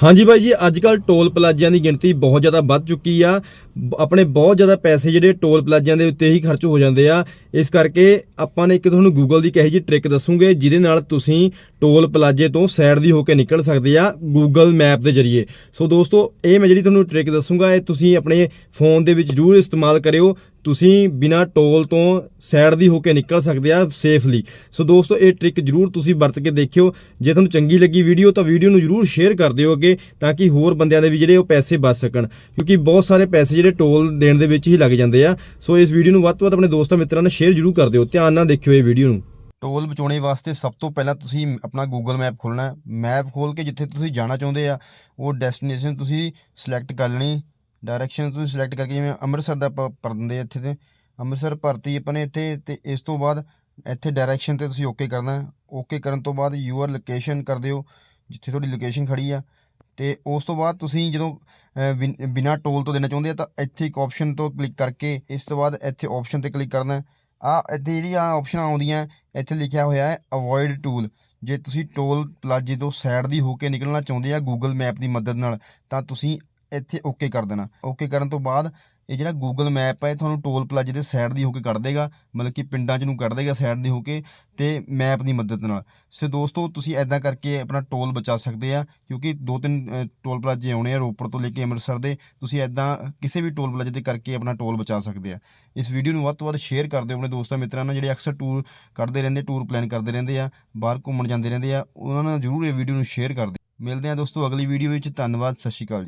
ਹਾਂਜੀ ਬਾਈ ਜੀ ਅੱਜ ਕੱਲ ਟੋਲ ਪਲਾਜ਼ਿਆਂ ਦੀ ਗਿਣਤੀ ਬਹੁਤ ਜ਼ਿਆਦਾ ਵੱਧ ਚੁੱਕੀ ਆ। ਆਪਣੇ ਬਹੁਤ ਜ਼ਿਆਦਾ ਪੈਸੇ ਜਿਹੜੇ ਟੋਲ ਪਲਾਜ਼ਿਆਂ ਦੇ ਉੱਤੇ ਹੀ ਖਰਚ ਹੋ ਜਾਂਦੇ ਆ। ਇਸ ਕਰਕੇ ਆਪਾਂ ਨੇ ਇੱਕ ਤੁਹਾਨੂੰ ਗੂਗਲ ਦੀ ਕਹੀ ਜੀ ਟ੍ਰਿਕ ਦੱਸੂਗੇ, ਜਿਹਦੇ ਨਾਲ ਤੁਸੀਂ ਟੋਲ ਪਲਾਜ਼ੇ ਤੋਂ ਸਾਈਡ ਦੀ ਹੋ ਕੇ ਨਿਕਲ ਸਕਦੇ ਆ ਗੂਗਲ ਮੈਪ ਦੇ ਜ਼ਰੀਏ। ਸੋ ਦੋਸਤੋ, ਇਹ ਮੈਂ ਜਿਹੜੀ ਤੁਹਾਨੂੰ ਟ੍ਰਿਕ ਦੱਸੂਗਾ, ਇਹ ਤੁਸੀਂ ਆਪਣੇ ਫੋਨ ਦੇ ਵਿੱਚ ਜ਼ਰੂਰ ਇਸਤੇਮਾਲ ਕਰਿਓ। ਤੁਸੀਂ ਬਿਨਾ ਟੋਲ ਤੋਂ ਸਾਈਡ ਦੀ ਹੋ ਕੇ ਨਿਕਲ ਸਕਦੇ ਆ ਸੇਫਲੀ ਸੋ ਦੋਸਤੋ, ਇਹ ਟ੍ਰਿਕ ਜਰੂਰ ਤੁਸੀਂ ਵਰਤ ਕੇ ਦੇਖਿਓ। ਜੇ ਤੁਹਾਨੂੰ ਚੰਗੀ ਲੱਗੀ ਵੀਡੀਓ ਤਾਂ ਵੀਡੀਓ ਨੂੰ ਜਰੂਰ ਸ਼ੇਅਰ ਕਰ ਦਿਓ ਅੱਗੇ, ਤਾਂ ਕਿ ਹੋਰ ਬੰਦਿਆਂ ਦੇ ਵੀ ਜਿਹੜੇ ਉਹ ਪੈਸੇ ਬਚ ਸਕਣ। ਕਿਉਂਕਿ ਬਹੁਤ ਸਾਰੇ ਪੈਸੇ ਜਿਹੜੇ ਟੋਲ ਦੇਣ ਦੇ ਵਿੱਚ ਹੀ ਲੱਗ ਜਾਂਦੇ ਆ। ਸੋ ਇਸ ਵੀਡੀਓ ਨੂੰ ਵੱਧ ਤੋਂ ਵੱਧ ਆਪਣੇ ਦੋਸਤਾਂ ਮਿੱਤਰਾਂ ਨਾਲ ਸ਼ੇਅਰ ਜਰੂਰ ਕਰ ਦਿਓ। ਧਿਆਨ ਨਾਲ ਦੇਖਿਓ ਇਹ ਵੀਡੀਓ ਨੂੰ। ਟੋਲ ਬਚਾਉਣੇ ਵਾਸਤੇ ਸਭ ਤੋਂ ਪਹਿਲਾਂ ਤੁਸੀਂ ਆਪਣਾ ਗੂਗਲ ਮੈਪ ਖੋਲਣਾ ਮੈਪ ਖੋਲ ਕੇ ਜਿੱਥੇ ਤੁਸੀਂ ਜਾਣਾ ਚਾਹੁੰਦੇ ਆ, ਉਹ ਡੈਸਟੀਨੇਸ਼ਨ ਤੁਸੀਂ ਸਿਲੈਕਟ ਕਰ ਲੈਣੀ। ਡਾਇਰੈਕਸ਼ਨ ਤੁਸੀਂ ਸਿਲੈਕਟ ਕਰਕੇ ਜਿਵੇਂ ਅੰਮ੍ਰਿਤਸਰ ਦਾ ਆਪਾਂ ਭਰ ਦਿੰਦੇ ਆ ਇੱਥੇ ਤੇ। ਅੰਮ੍ਰਿਤਸਰ ਭਰਤੀ ਆਪਾਂ ਨੇ ਇੱਥੇ ਤੇ ਇਸ ਤੋਂ ਬਾਅਦ ਇੱਥੇ ਡਾਇਰੈਕਸ਼ਨ ਤੇ ਤੁਸੀਂ ਓਕੇ ਕਰਨਾ ਓਕੇ ਕਰਨ ਤੋਂ ਬਾਅਦ ਯੂਅਰ ਲੋਕੇਸ਼ਨ ਕਰ ਦਿਓ, ਜਿੱਥੇ ਤੁਹਾਡੀ ਲੋਕੇਸ਼ਨ ਖੜੀ ਆ। ਅਤੇ ਉਸ ਤੋਂ ਬਾਅਦ ਤੁਸੀਂ ਜਦੋਂ ਅਹ, ਬਿਨ- ਬਿਨਾਂ ਟੋਲ ਤੋਂ ਦੇਣਾ ਚਾਹੁੰਦੇ ਆ ਤਾਂ ਇੱਥੇ ਇੱਕ ਆਪਸ਼ਨ ਤੋਂ ਕਲਿੱਕ ਕਰਕੇ ਇਸ ਤੋਂ ਬਾਅਦ ਇੱਥੇ ਆਪਸ਼ਨ ਤੇ ਕਲਿੱਕ ਕਰਨਾ। ਆ ਇੱਥੇ ਜਿਹੜੀਆਂ ਆਪਸ਼ਨਾਂ ਆਉਂਦੀਆਂ ਇੱਥੇ ਲਿਖਿਆ ਹੋਇਆ ਹੈ ਅਵੋਇਡ ਟੂਲ ਜੇ ਤੁਸੀਂ ਟੋਲ ਪਲਾਜ਼ੇ ਤੋਂ ਸਾਈਡ ਦੀ ਹੋ ਕੇ ਨਿਕਲਣਾ ਚਾਹੁੰਦੇ ਆ ਗੂਗਲ ਮੈਪ ਦੀ ਮਦਦ ਨਾਲ ਤਾਂ ਤੁਸੀਂ ਇੱਥੇ ਓਕੇ ਕਰ ਦੇਣਾ। ਓਕੇ ਕਰਨ ਤੋਂ ਬਾਅਦ ਇਹ ਜਿਹੜਾ ਗੂਗਲ ਮੈਪ ਹੈ ਇਹ ਤੁਹਾਨੂੰ ਟੋਲ ਪਲਾਜ਼ੇ ਦੇ ਸਾਈਡ ਦੀ ਹੋ ਕੇ ਕੱਢ ਦੇਗਾ। ਮਤਲਬ ਕਿ ਪਿੰਡਾਂ 'ਚ ਨੂੰ ਕੱਢ ਦੇਗਾ ਸਾਈਡ ਦੀ ਹੋ ਕੇ ਤੇ ਮੈਪ ਦੀ ਮਦਦ ਨਾਲ। ਸੋ ਦੋਸਤੋ, ਤੁਸੀਂ ਐਦਾਂ ਕਰਕੇ ਆਪਣਾ ਟੋਲ ਬਚਾ ਸਕਦੇ ਆ, ਕਿਉਂਕਿ ਦੋ ਤਿੰਨ ਟੋਲ ਪਲਾਜ਼ੇ ਆਉਣੇ ਆ ਰੋਪੜ ਤੋਂ ਲੈ ਕੇ ਅੰਮ੍ਰਿਤਸਰ ਦੇ। ਤੁਸੀਂ ਐਦਾਂ ਕਿਸੇ ਵੀ ਟੋਲ ਪਲਾਜ਼ੇ ਤੇ ਕਰਕੇ ਆਪਣਾ ਟੋਲ ਬਚਾ ਸਕਦੇ ਆ। ਇਸ ਵੀਡੀਓ ਨੂੰ ਵੱਧ ਤੋਂ ਵੱਧ ਸ਼ੇਅਰ ਕਰ ਦਿਓ ਆਪਣੇ ਦੋਸਤਾਂ ਮਿੱਤਰਾਂ ਨਾਲ, ਜਿਹੜੇ ਅਕਸਰ ਟੂਰ ਕੱਢਦੇ ਰਹਿੰਦੇ ਟੂਰ ਪਲਾਨ ਕਰਦੇ ਰਹਿੰਦੇ ਆ, ਬਾਹਰ ਘੁੰਮਣ ਜਾਂਦੇ ਰਹਿੰਦੇ ਆ। ਉਹਨਾਂ ਨਾਲ ਜਰੂਰ ਇਹ ਵੀਡੀਓ ਨੂੰ ਸ਼ੇਅਰ ਕਰ ਦਿਓ। ਮਿਲਦੇ ਆ ਦੋਸਤੋ ਅਗਲੀ ਵੀਡੀਓ ਵਿੱਚ। ਧੰਨਵਾਦ, ਸਤਿ ਸ਼੍ਰੀ ਅਕਾਲ ਜੀ।